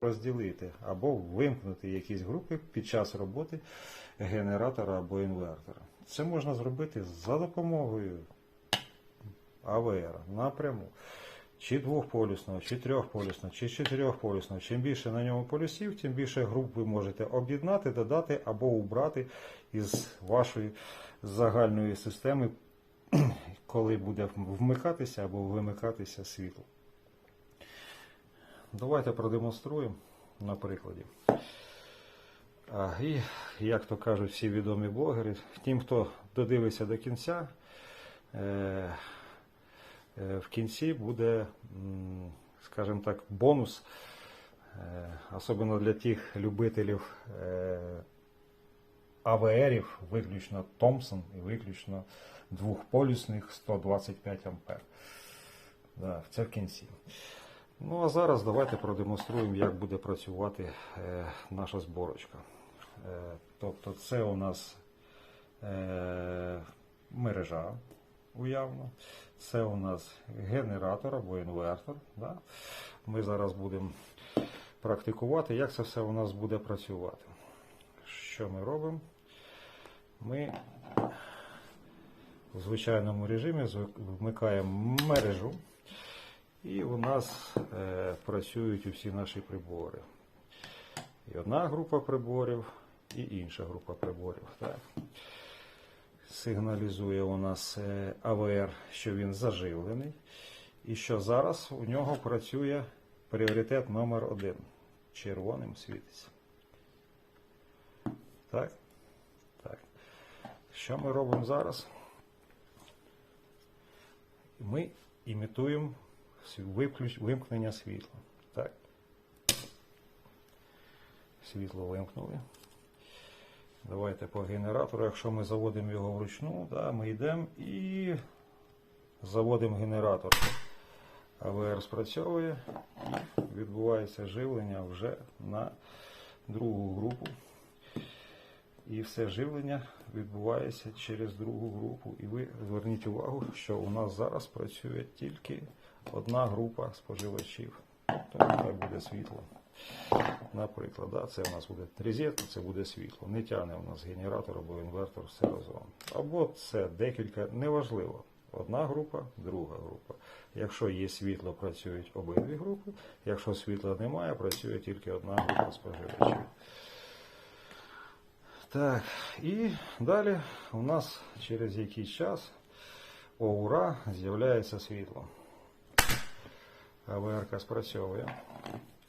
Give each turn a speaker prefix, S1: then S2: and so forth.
S1: розділити або вимкнути якісь групи під час роботи генератора або інвертора. Це можна зробити за допомогою АВР напряму. Чи двохполюсного, чи трьохполюсного, чи чотирьохполюсного. Чим більше на ньому полюсів, тим більше груп ви можете об'єднати, додати або убрати із вашої загальної системи, коли буде вмикатися або вимикатися світло. Давайте продемонструємо на прикладі. І, як то кажуть всі відомі блогери, тим, хто додивиться до кінця, е, е, в кінці буде, скажімо так, бонус, е, особливо для тих любителів АВРів, виключно Томпсон і виключно двохполюсних 125 ампер. Да, це в кінці. Ну а зараз давайте продемонструємо, як буде працювати е, наша зборочка. Е, тобто це у нас е, мережа уявно, це у нас генератор або інвертор. Да? Ми зараз будемо практикувати, як це все у нас буде працювати. Що ми робимо? Ми в звичайному режимі вмикаємо мережу. І у нас е, працюють усі наші прибори. І одна група приборів, і інша група приборів. Так. Сигналізує у нас е, АВР, що він заживлений. І що зараз у нього працює пріоритет номер один. Червоним світиться. Так? Так. Що ми робимо зараз? Ми імітуємо виключ- вимкнення світла. Так. Світло вимкнули. Давайте по генератору. Якщо ми заводимо його вручну, да, ми йдемо і заводимо генератор. АВР спрацьовує і відбувається живлення вже на другу групу. І все живлення відбувається через другу групу. І ви зверніть увагу, що у нас зараз працює тільки одна група споживачів. Тобто нехай буде світло. Наприклад, да, це у нас буде розетка, це буде світло. Не тягне у нас генератор або інвертор все разом. Або це декілька, неважливо. Одна група, друга група. Якщо є світло, працюють обидві групи. Якщо світла немає, працює тільки одна група споживачів. Так, і далі у нас через якийсь час, о ура, з'являється світло. АВР спрацьовує.